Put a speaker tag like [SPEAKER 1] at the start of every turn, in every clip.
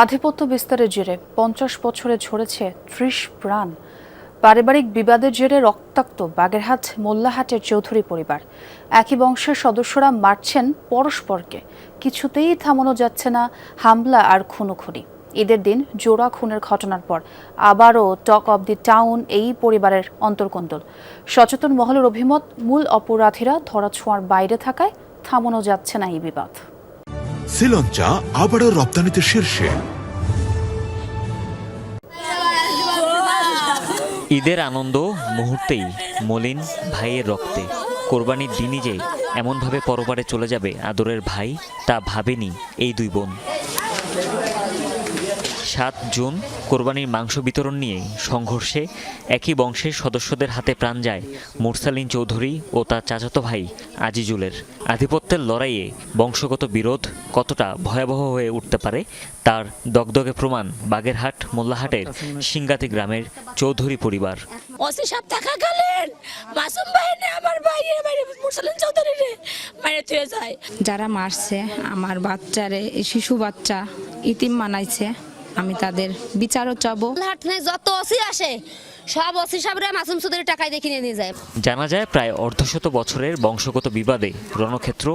[SPEAKER 1] আধিপত্য বিস্তারের জেরে পঞ্চাশ বছরে ঝরেছে ত্রিশ প্রাণ। পারিবারিক বিবাদের জেরে রক্তাক্ত বাগেরহাট মোল্লাহাটের চৌধুরী পরিবার। একই বংশের সদস্যরা মারছেন পরস্পরকে। কিছুতেই থামানো যাচ্ছে না হামলা আর খুনোখুনি। ঈদের দিন জোড়া খুনের ঘটনার পর আবারও টক অব দি টাউন এই পরিবারের অন্তর্কন্দল। সচেতন মহলের অভিমত, মূল অপরাধীরা ধরাছোঁয়ার বাইরে থাকায় থামানো যাচ্ছে না এই বিবাদ।
[SPEAKER 2] শ্রীলঞ্চা আবারও রপ্তানিতে শীর্ষে।
[SPEAKER 3] ঈদের আনন্দ মুহূর্তেই মলিন ভাইয়ের রক্তে। কোরবানির দিনই যে এমনভাবে পরবারে চলে যাবে আদরের ভাই, তা ভাবেনি এই দুই বোন। সাত জুন কোরবানির মাংস বিতরণ নিয়ে সংঘর্ষে একই বংশের সদস্যদের হাতে প্রাণ যায় মুরসালিন চৌধুরী ও তার চাচাতো ভাই আজিজুলের। আধিপত্যের লড়াইয়ে বংশগত বিরোধ কতটা ভয়াবহ হয়ে উঠতে পারে তার দগদগে প্রমাণ বাগেরহাট মোল্লাহাটের সিঙ্গাতি গ্রামের চৌধুরী পরিবার।
[SPEAKER 4] ওসি সাহেব থাকাকালীন মাসুম বাহিনী আমার ভাইয়ের বাইরে মুরসালিন চৌধুরী রে মাইরে থুয়ে যায়।
[SPEAKER 5] যারা মারছে আমার বাচ্চারে শিশু বাচ্চা ইতিম মানাইছে। আমি তাদের বিচারও চাবো।
[SPEAKER 6] যত ওসি আসে সব ওসি সাহেবরা মাসুম সুদের টাকায় দেখে নিয়ে যায়।
[SPEAKER 3] জানা যায় প্রায় অর্ধশত বছরের বংশগত বিবাদে রণক্ষেত্র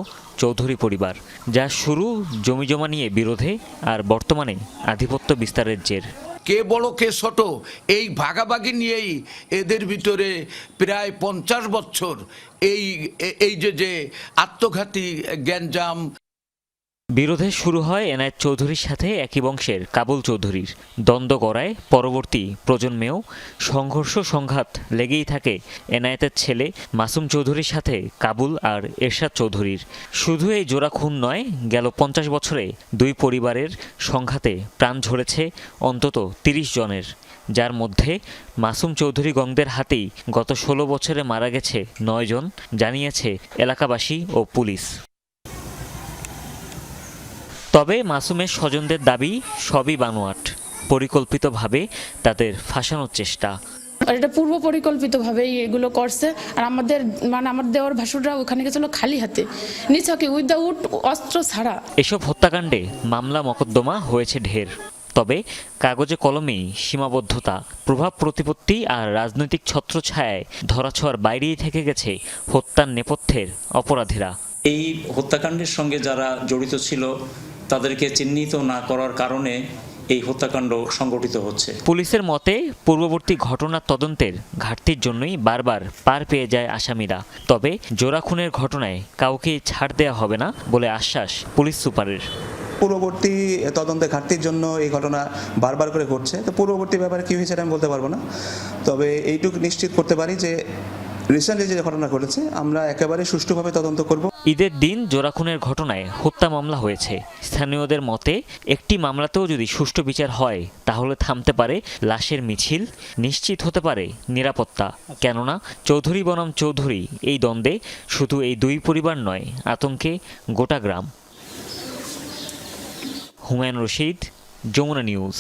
[SPEAKER 3] চৌধুরী পরিবার যা শুরু জমিজমা নিয়ে বিরোধে আর বর্তমানে আধিপত্য বিস্তারের জের।
[SPEAKER 7] কে বড় কে ছোট এই ভাগাভাগি নিয়েই এদের ভিতরে প্রায় পঞ্চাশ বছর এই এই যে যে আত্মঘাতী গ্যাঞ্জাম
[SPEAKER 3] বিরোধে শুরু হয় এনায়েত চৌধুরীর সাথে একই বংশের কাবুল চৌধুরীর। দ্বন্দ্ব গড়ায় পরবর্তী প্রজন্মেও সংঘর্ষ, সংঘাত লেগেই থাকে এনায়েতের ছেলে মাসুম চৌধুরীর সাথে কাবুল আর এরশাদ চৌধুরীর। শুধু এই জোড়া খুন নয়, গেল পঞ্চাশ বছরে দুই পরিবারের সংঘাতে প্রাণ ঝরেছে অন্তত তিরিশ জনের। যার মধ্যে মাসুম চৌধুরী গংদের হাতেই গত ষোলো বছরে মারা গেছে নয়জন জানিয়েছে এলাকাবাসী ও পুলিশ। তবে মাসুমের স্বজনদের দাবি সবই বানোয়াট। পরিকল্পিতভাবে তাদের ফাঁসানোর চেষ্টা।
[SPEAKER 8] আর এটা পূর্ব পরিকল্পিতভাবেই এগুলো করছে। আর আমাদের মানে আমার দেওয়ার ভাসুররা ওখানে গেছিল খালি হাতে। নিছকে উইদাউট অস্ত্র ছাড়া।
[SPEAKER 3] এসব হত্যাকাণ্ডে মামলা মকদ্দমা হয়েছে ঢের। তবে কাগজে কলমেই সীমাবদ্ধতা প্রভাব প্রতিপত্তি আর রাজনৈতিক ছত্রছায়ায় ধরাছোঁয়ার বাইরেই থেকে গেছে হত্যার নেপথ্যের অপরাধীরা।
[SPEAKER 9] এই হত্যাকাণ্ডের সঙ্গে যারা জড়িত ছিল তাদেরকে চিহ্নিত না করার কারণে এই হত্যাকাণ্ড সংগঠিত হচ্ছে।
[SPEAKER 3] পুলিশের মতে পূর্ববর্তী ঘটনার তদন্তের ঘাটতির জন্যই বারবার পার পেয়ে যায় আসামিরা। তবে জোড়া খুনের ঘটনায় কাউকে ছাড় দেওয়া হবে না বলে আশ্বাস পুলিশ সুপারের।
[SPEAKER 10] পূর্ববর্তী তদন্তে ঘাটতির জন্য এই ঘটনা বারবার করে ঘটছে। তো পূর্ববর্তী ব্যাপারে কী হয়েছে আমি বলতে পারব না। তবে এইটুকু নিশ্চিত করতে পারি যে রিসেন্টলি যে ঘটনা ঘটেছে আমরা একেবারে সুষ্ঠুভাবে তদন্ত করব।
[SPEAKER 3] ঈদের দিন জোড়া খুনের ঘটনায় হত্যা মামলা হয়েছে। স্থানীয়দের মতে, একটি মামলাতেও যদি সুষ্ঠু বিচার হয়, তাহলে থামতে পারে লাশের মিছিল, নিশ্চিত হতে পারে নিরাপত্তা। কেননা, চৌধুরী বনাম চৌধুরী এই দ্বন্দ্বে শুধু এই দুই পরিবার নয়, আতঙ্কে গোটা গ্রাম। হুমায়ুন রশিদ, যমুনা নিউজ।